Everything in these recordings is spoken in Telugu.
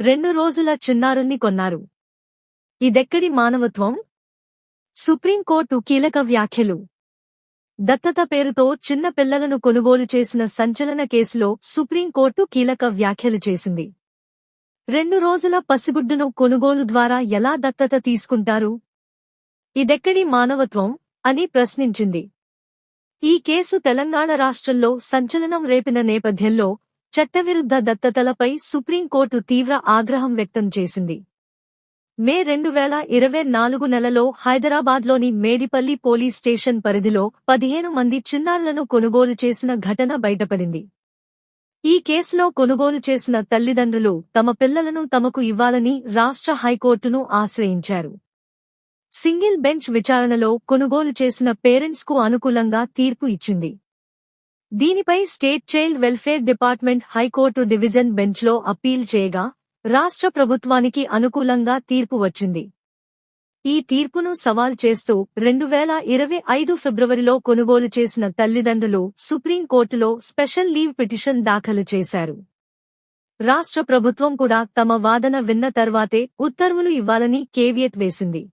రెండు రోజుల చిన్నారుణ్ణి కొన్నారు. ఇదెక్కడి మానవత్వం? సుప్రీంకోర్టు కీలక వ్యాఖ్యలు. దత్తత పేరుతో చిన్న పిల్లలను కొనుగోలు చేసిన సంచలన కేసులో సుప్రీంకోర్టు కీలక వ్యాఖ్యలు చేసింది. రెండు రోజుల పసిగుడ్డును కొనుగోలు ద్వారా ఎలా దత్తత తీసుకుంటారు? ఇదెక్కడి మానవత్వం? అని ప్రశ్నించింది. ఈ కేసు తెలంగాణ రాష్ట్రంలో సంచలనం రేపిన నేపథ్యంలో చట్టవిరుద్ధ దత్తతలపై సుప్రీంకోర్టు తీవ్ర ఆగ్రహం వ్యక్తం చేసింది. మే రెండు వేల ఇరవై నాలుగు నెలలో హైదరాబాద్లోని మేడిపల్లి పోలీస్ స్టేషన్ పరిధిలో పదిహేను మంది చిన్నారులను కొనుగోలు చేసిన ఘటన బయటపడింది. ఈ కేసులో కొనుగోలు చేసిన తల్లిదండ్రులు తమ పిల్లలను తమకు ఇవ్వాలని రాష్ట్ర హైకోర్టును ఆశ్రయించారు. సింగిల్ బెంచ్ విచారణలో కొనుగోలు చేసిన పేరెంట్స్కు అనుకూలంగా తీర్పు ఇచ్చింది. దీనిపై state child welfare department high court division బెంచ్లో అప్పీల్ చేయగా రాష్ట్ర ప్రభుత్వానికి అనుకూలంగా తీర్పు వచ్చింది. ఈ తీర్పును సవాల్ చేస్తూ రెండు వేల ఇరవై ఐదు ఫిబ్రవరిలో కొనుగోలు చేసిన తల్లిదండ్రులు సుప్రీంకోర్టులో స్పెషల్ లీవ్ పిటిషన్ దాఖలు చేశారు. రాష్ట్ర ప్రభుత్వం కూడా తమ వాదన విన్న తర్వాతే ఉత్తర్వులు ఇవ్వాలని కేవియట్ వేసింది.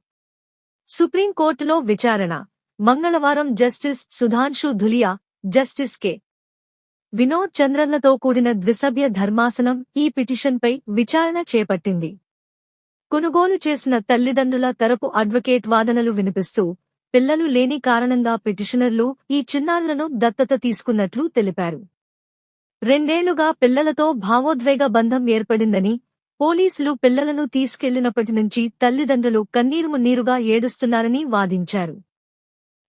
సుప్రీంకోర్టులో విచారణ. మంగళవారం justice Sudhanshu Dhulia justice K. Vinod చంద్రన్లతో కూడిన ద్విసభ్య ధర్మాసనం ఈ పిటిషన్పై విచారణ చేపట్టింది. కొనుగోలు చేసిన తల్లిదండ్రుల తరపు అడ్వకేట్ వాదనలు వినిపిస్తూ పిల్లలు లేని కారణంగా పిటిషనర్లు ఈ చిన్నారులను దత్తత తీసుకున్నట్లు తెలిపారు. రెండేళ్ళుగా పిల్లలతో భావోద్వేగ బంధం ఏర్పడిందని పోలీసులు పిల్లలను తీసుకెళ్ళినప్పటి నుంచి తల్లిదండ్రులు కన్నీరు మున్నీరుగా ఏడుస్తున్నారని వాదించారు.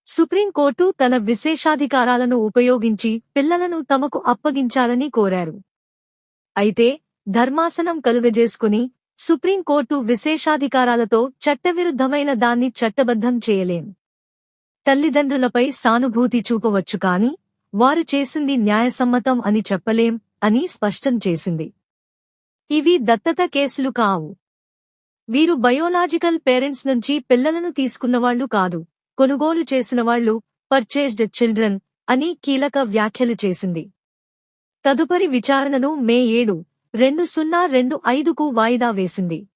సుప్రీంకోర్టు తన విశేషాధికారాలను ఉపయోగించి పిల్లలను తమకు అప్పగించాలని కోరారు. అయితే ధర్మాసనం కలుగజేసుకుని సుప్రీంకోర్టు విశేషాధికారాలతో చట్టవిరుద్ధమైన దాన్ని చట్టబద్ధం చేయలేం. తల్లిదండ్రులపై సానుభూతి చూపవచ్చు కాని వారు చేసింది న్యాయసమ్మతం అని చెప్పలేం అని స్పష్టం చేసింది. ఇవి దత్తత కేసులు కావు. వీరు బయోలాజికల్ పేరెంట్స్ నుంచి పిల్లలను తీసుకున్నవాళ్ళు కాదు. కొనుగోలు చేసినవాళ్ళు పర్చేజ్డ్ చిల్డ్రన్ అని కీలక వ్యాఖ్యలు చేసింది. తదుపరి విచారణను మే ఏడు రెండు సున్నా రెండు ఐదుకు వాయిదా వేసింది.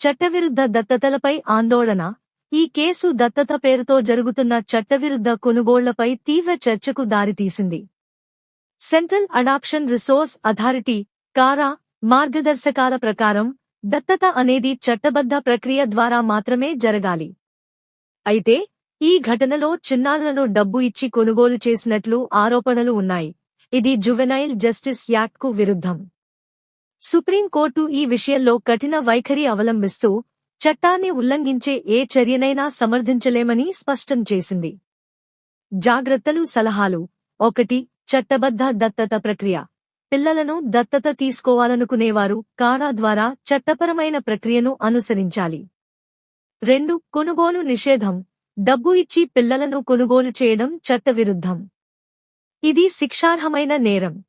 చట్టవిరుద్ధ దత్తతలపై ఆందోళన. ఈ కేసు దత్తత పేరుతో జరుగుతున్న చట్టవిరుద్ధ కొనుగోళ్ళపై తీవ్ర చర్చకు దారితీసింది. సెంట్రల్ అడాప్షన్ రిసోర్స్ అథారిటీ కారా మార్గదర్శకాల ప్రకారం దత్తత అనేది చట్టబద్ధ ప్రక్రియ ద్వారా మాత్రమే జరగాలి. అయితే ఈ ఘటనలో చిన్నారులను డబ్బు ఇచ్చి కొనుగోలు చేసినట్లు ఆరోపణలు ఉన్నాయి. ఇది జువెనైల్ జస్టిస్ యాక్ట్కు విరుద్ధం. సుప్రీంకోర్టు ఈ విషయంలో కఠిన వైఖరి అవలంబిస్తూ చట్టాన్ని ఉల్లంఘించే ఏ చర్యనైనా సమర్థించలేమని స్పష్టం చేసింది. జాగ్రత్తలు సలహాలు. ఒకటి చట్టబద్ధ దత్తత ప్రక్రియ. పిల్లలను దత్తత తీసుకోవాలనుకునేవారు కాడా ద్వారా చట్టపరమైన ప్రక్రియను అనుసరించాలి. రెండు కొనుగోలు నిషేధం. డబ్బు ఇచ్చి పిల్లలను కొనుగోలు చేయడం చట్టవిరుద్ధం. ఇది శిక్షార్హమైన నేరం.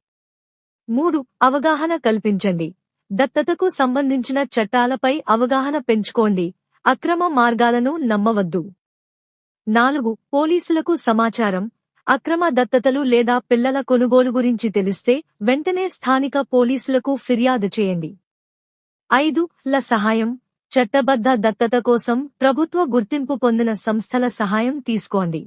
మూడు అవగాహన కల్పించండి. దత్తతకు సంబంధించిన చట్టాలపై అవగాహన పెంచుకోండి. అక్రమ మార్గాలను నమ్మవద్దు. నాలుగు పోలీసులకు సమాచారం. అక్రమ దత్తతలు లేదా పిల్లల కొనుగోలు గురించి తెలిస్తే వెంటనే స్థానిక పోలీసులకు ఫిర్యాదు చేయండి. ఐదు ల సహాయం. చట్టబద్ధ దత్తత కోసం ప్రభుత్వ గుర్తింపు పొందిన సంస్థల సహాయం తీసుకోండి.